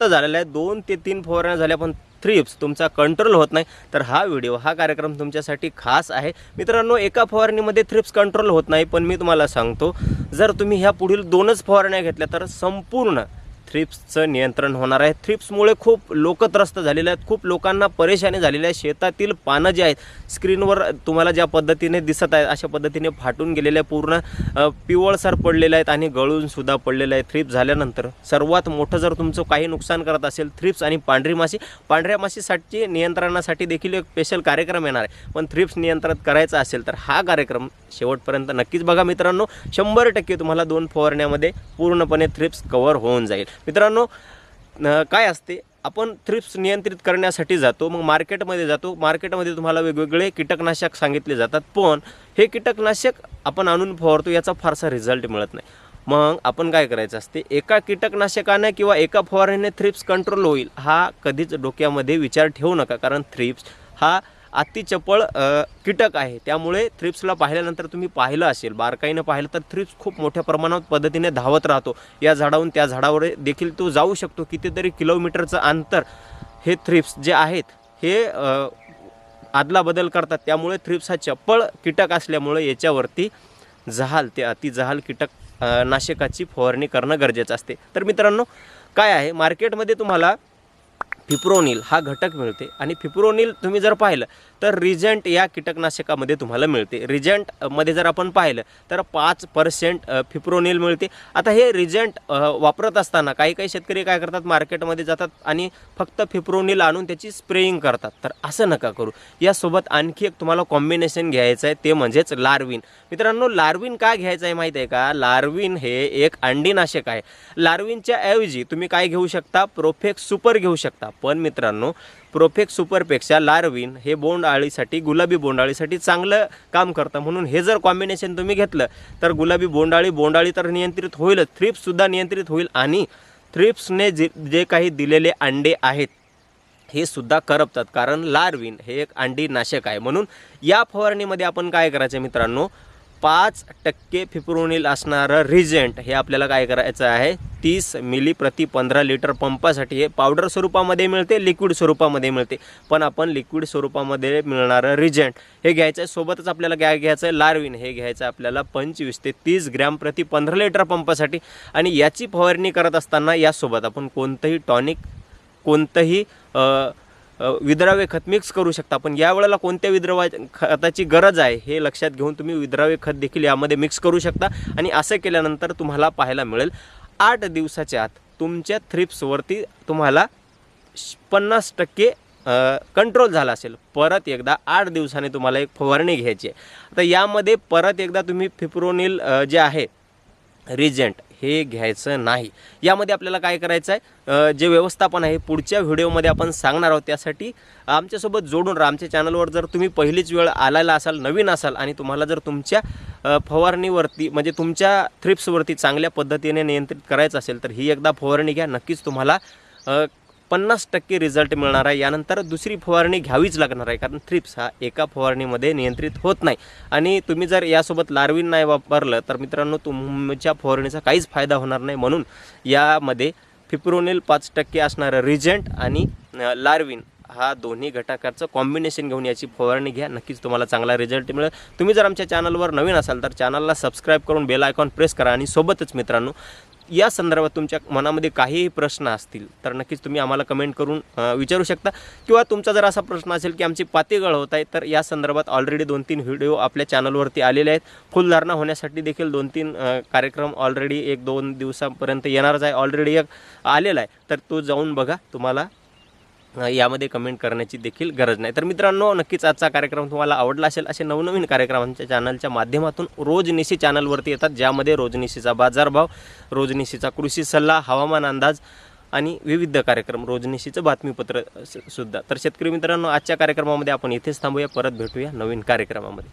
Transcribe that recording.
झालेला आहे. दोन ते तीन फवारण्या झाल्या पण थ्रिप्स तुमचा कंट्रोल होत नाही. तर हा व्हिडिओ हा कार्यक्रम तुमच्यासाठी खास आहे. मित्रांनो एका फवारणीमध्ये थ्रिप्स कंट्रोल होत नाही पण मी तुम्हाला सांगतो जर तुम्ही ह्या पुढील दोनच फवारण्या घेतल्या तर संपूर्ण थ्रिप्सचं नियंत्रण होणार आहे. थ्रिप्समुळे खूप लोक त्रस्त झालेले आहेत. खूप लोकांना परेशानी झालेली आहे शेतातील पानं जे आहेत स्क्रीनवर तुम्हाला ज्या पद्धतीने दिसत आहेत अशा पद्धतीने फाटून गेलेले आहे पूर्ण पिवळसर पडलेले आहेत आणि गळूनसुद्धा पडलेले आहेत थ्रिप्स झाल्यानंतर. सर्वात मोठं जर तुमचं काही नुकसान करत असेल थ्रिप्स आणि पांढरी माशी पांढऱ्या माशीसाठी नियंत्रणासाठी देखील एक स्पेशल कार्यक्रम येणार आहे. पण थ्रिप्स नियंत्रित करायचा असेल तर हा कार्यक्रम शेवटपर्यंत नक्कीच बघा मित्रांनो. शंभर टक्के तुम्हाला दोन फवारण्यामध्ये पूर्णपणे थ्रिप्स कवर होऊन जाईल. मित्रांनो काय असते? आपण थ्रिप्स नियंत्रित करण्यासाठी जातो मग मार्केटमध्ये जातो. मार्केटमध्ये तुम्हाला वेगवेगळे कीटकनाशक सांगितले जातात पण हे कीटकनाशक आपण आणून फवारतो याचा फारसा रिझल्ट मिळत नाही. मग आपण काय करायचं असते? एका कीटकनाशकाने किंवा एका फवारणीने थ्रिप्स कंट्रोल होईल हा कधीच डोक्यामध्ये विचार ठेवू नका कारण थ्रिप्स हा अति चपळ कीटक आहे. त्यामुळे थ्रिप्सला पाहिल्यानंतर तुम्ही पाहिलं असेल बारकाईनं पाहिलं तर थ्रिप्स खूप मोठ्या प्रमाणात पद्धतीने धावत राहतो. या झाडाहून त्या झाडावर देखील तो जाऊ शकतो. कितीतरी किलोमीटरचं अंतर हे थ्रिप्स जे आहेत हे आदला बदल करतात. त्यामुळे थ्रिप्स हा चप्पळ कीटक असल्यामुळे याच्यावरती जहाल ते अति जहाल कीटक नाशकाची फवारणी करणं गरजेचं असते. तर मित्रांनो काय आहे? मार्केटमध्ये तुम्हाला फिप्रोनिल हा घटक मिळते. आणि फिप्रोनिल तुम्ही जर पाहिलं तर रिजंट या कीटकनाशकामध्ये तुम्हाला मिळते. रिजंटमध्ये जर आपण पाहिलं तर पाच पर्सेंट फिप्रोनिल मिळते. आता हे रिजंट वापरत असताना काही काही शेतकरी काय करतात मार्केटमध्ये जातात आणि फक्त फिप्रोनिल आणून त्याची स्प्रेइंग करतात. तर असं नका करू. यासोबत आणखी एक तुम्हाला कॉम्बिनेशन घ्यायचं आहे ते म्हणजेच लार्विन मित्रांनो लार्विन का घ्यायचं आहे माहीत आहे का? लार्विन हे एक अंडीनाशक आहे. लार्विनच्या ऐवजी तुम्ही काय घेऊ शकता? प्रोफेक्स सुपर घेऊ शकता. पण मित्रांनो प्रोफेक्स सुपरपेक्षा लार्विन हे बोंड बोंडाळीसाठी गुलाबी बोंडाळीसाठी चांगलं काम करतं. म्हणून हे जर कॉम्बिनेशन तुम्ही घेतलं तर गुलाबी बोंडाळी बोंडाळी तर नियंत्रित होईलच. थ्रिप्ससुद्धा नियंत्रित होईल आणि थ्रिप्सने जे जे काही दिलेले अंडे आहेत हे सुद्धा करपतात. कारण लार्विन हे एक अंडी नाशक आहे. म्हणून या फवारणीमध्ये आपण काय करायचं मित्रांनो? पाच टक्के फिप्रोनिल असणारं रिजेंट हे आपल्याला काय करायचं आहे? तीस मिली प्रति पंधरा लिटर पंपासाठी हे पावडर स्वरूपामध्ये मिळते लिक्विड स्वरूपामध्ये मिळते. पण आपण लिक्विड स्वरूपामध्ये मिळणारं रिजेंट हे घ्यायचं आहे सोबतच आपल्याला काय घ्यायचं आहे लार्विन. हे घ्यायचं आहे आपल्याला पंचवीस ते तीस ग्रॅम प्रति पंधरा लिटर पंपासाठी. आणि याची फवारणी करत असताना यासोबत आपण कोणतंही टॉनिक कोणतंही विद्राव्य खत मिक्स करू शकता. पण या वेळेला कोणत्या विद्रवा खताची गरज आहे हे लक्षात घेऊन तुम्ही विद्राव्य खत देखील यामध्ये मिक्स करू शकता. आणि असं केल्यानंतर तुम्हाला पाहायला मिळेल. आठ दिवसाच्या आत तुमच्या थ्रिप्सवरती तुम्हाला श- पन्नास टक्के कंट्रोल झाला असेल. परत एकदा आठ दिवसाने तुम्हाला एक फवारणी घ्यायची आहे. आता यामध्ये परत एकदा तुम्ही फिप्रोनिल जे आहे रिजेंट हे घ्यायचं नाही. यामध्ये आपल्याला काय करायचं आहे? जे व्यवस्थापन आहे पुढच्या व्हिडिओमध्ये आपण सांगणार आहोत त्यासाठी आमच्यासोबत जोडून राहा. आमच्या चॅनलवर जर तुम्ही पहिलीच वेळ आलेला असाल नवीन असाल आणि तुम्हाला जर तुमच्या फवारणीवरती म्हणजे तुमच्या थ्रिप्सवरती चांगल्या पद्धतीने नियंत्रित करायचं असेल तर ही एकदा फवारणी घ्या. नक्कीच तुम्हाला पन्नास टक्के रिझल्ट मिळणार आहे. यानंतर दुसरी फवारणी घ्यावीच लागणार आहे कारण थ्रिप्स हा एका फवारणीमध्ये नियंत्रित होत नाही. आणि तुम्ही जर यासोबत लार्विन नाही वापरलं तर मित्रांनो तुमच्या फवारणीचा काहीच फायदा होणार नाही. म्हणून यामध्ये फिप्रोनिल पाच टक्के असणारं रिजेंट आणि लार्विन हा दोन्ही घटकाचं कॉम्बिनेशन घेऊन याची फवारणी घ्या. नक्कीच तुम्हाला चांगला रिझल्ट मिळेल. तुम्ही जर आमच्या चॅनलवर नवीन असाल तर चॅनलला सबस्क्राईब करून बेल आयकॉन प्रेस करा. आणि सोबतच मित्रांनो या संदर्भात तुमच्या मनामध्ये काहीही प्रश्न असतील तर नक्कीच तुम्ही आम्हाला कमेंट करून विचारू शकता. किंवा तुमचा जर असा प्रश्न असेल की आमची पातेगळ होत आहे तर या संदर्भात ऑलरेडी दोन तीन व्हिडिओ आपल्या चॅनलवरती आलेले आहेत. फुलधारणा होण्यासाठी देखील दोन तीन कार्यक्रम ऑलरेडी एक दोन दिवसापर्यंत येणारच आहे ऑलरेडी एक आलेला आहे. तर तो जाऊन बघा तुम्हाला यामध्ये कमेंट करण्याची देखील गरज नाही. तर मित्रांनो नक्कीच आजचा कार्यक्रम तुम्हाला आवडला असेल असे नवनवीन कार्यक्रम आमच्या चॅनलच्या माध्यमातून रोजनिशी चॅनलवरती येतात ज्यामध्ये रोजनिशीचा बाजारभाव रोजनिशीचा कृषी सल्ला हवामान अंदाज आणि विविध कार्यक्रम रोजनिशीचं बातमीपत्र सुद्धा. तर शेतकरी मित्रांनो आजच्या कार्यक्रमामध्ये आपण इथेच थांबूया. परत भेटूया नवीन कार्यक्रमामध्ये.